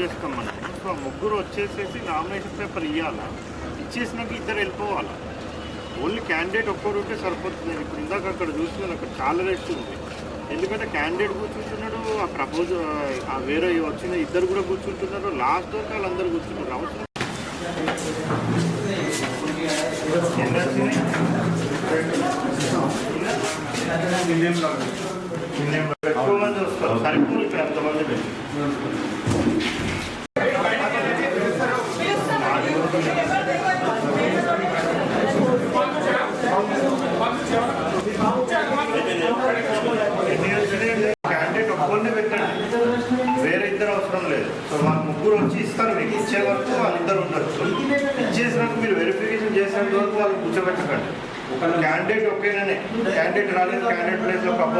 చేస్తాం మనం సో ఆ ముగ్గురు వచ్చేసేసి నామినేషన్ పేపర్ ఇవ్వాలా ఇచ్చేసినాక ఇద్దరు వెళ్ళిపోవాలా? ఓన్లీ క్యాండిడేట్ ఒక్కరు ఉంటే సరిపోతుంది. నేను ఇప్పుడు ఇందాక అక్కడ చూస్తున్నాను అక్కడ చాలా రెస్ట్ ఉంది. ఎందుకంటే క్యాండిడేట్ కూర్చుంటున్నాడు ఆ ప్రపోజ్ ఆ వేరే వచ్చిన ఇద్దరు కూడా కూర్చుంటున్నారు. లాస్ట్ వరకు వాళ్ళందరూ కూర్చుంటారు అవసరం? ఎక్కువ మంది వస్తారు. ఇక్కడ అంతమంది క్యాండిడేట్ ఒక్కరిని పెట్టండి. వేరే ఇద్దరు అవసరం లేదు. సో వాళ్ళు ముగ్గురు వచ్చి ఇస్తారు. మీకు ఇచ్చే వరకు వాళ్ళిద్దరు ఉండొచ్చు ఇచ్చేసినాక మీరు వెరిఫికేషన్ చేసినంత వరకు వాళ్ళు కూర్చోబెట్టకండి. ఒక క్యాండిడేట్ ఒకేనే క్యాండిడేట్ రాలేదు. క్యాండిడేట్ ప్లేస్లో